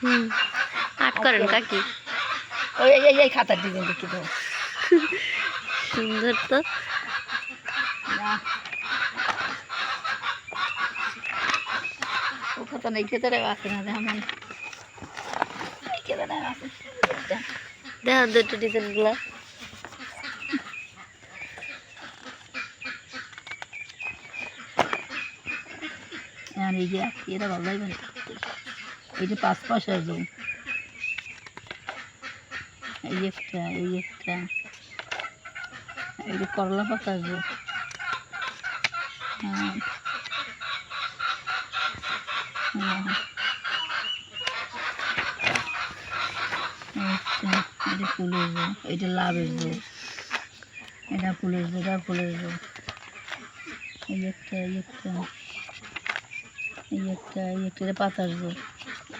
হুম। আট করেন কাকি। ওই এই এই খাতার ডিজাইন দেখি তো। সুন্দর তো। ও খাতা নেই খেতে রে না দেখা মানে খেতে না দেখো দুটো ডিজাইনগুলো আর এই যে এটা ভালো লাগবে না। এই যে পাঁচ পয়সার জন্য এই একটা এই একটা। এই যে করলা পাতা জন্য হ্যাঁ। এটা ফুলের ফুলের ফুলের এই একটা একটা। এই একটা পাতার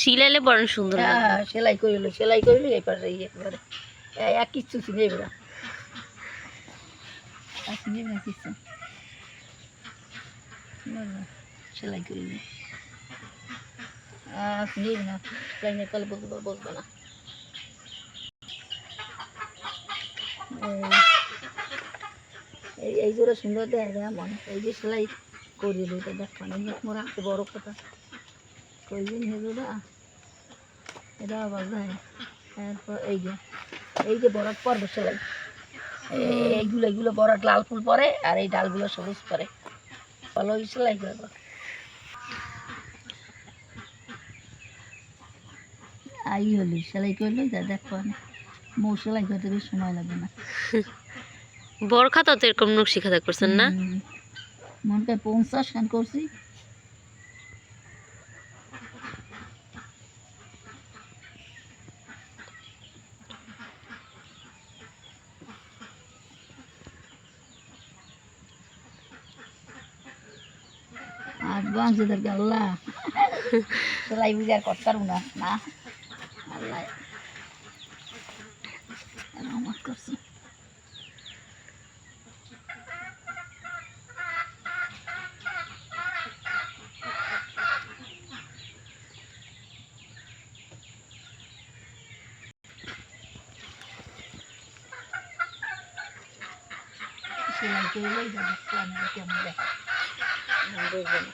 শিলাইলে বরং সুন্দর হ্যাঁ সেলাই করিল সেলাই করিল এই পাশে এই একবারে এক কিচ্ছু চিনে এবার চিনে না কিচ্ছু না, না, সেলাই করিল চিনে না লাইনে কাল বলতে পার- না। এই জোরে সুন্দর দেয় দেয় মনে এই যে সেলাই করিল এটা দেখ মানে মোর বড় কথা। কই দিন এটা আবার যায় তারপর এই যে এই যে বরাট পর্ব এই- এইগুলো এইগুলো বরাট লাল ফুল পরে আর এই ডালগুলো সবুজ পরে। ভালো সেলাই করব আই হলি সেলাই করলেই যা দেখো না মৌ সেলাই করতে বেশ সময় লাগবে না। বড় খাতা তো এরকম নকশি খাতা করছেন না? হুম। মনে করে পঞ্চাশ খান করছি। আজ বাংলাদেশের আল্লাহ সেলাই বুঝার করতাম না না আল্লাহ রহমত করছি সেলাই করলেই যাবে কেমন দেখে বুঝবে না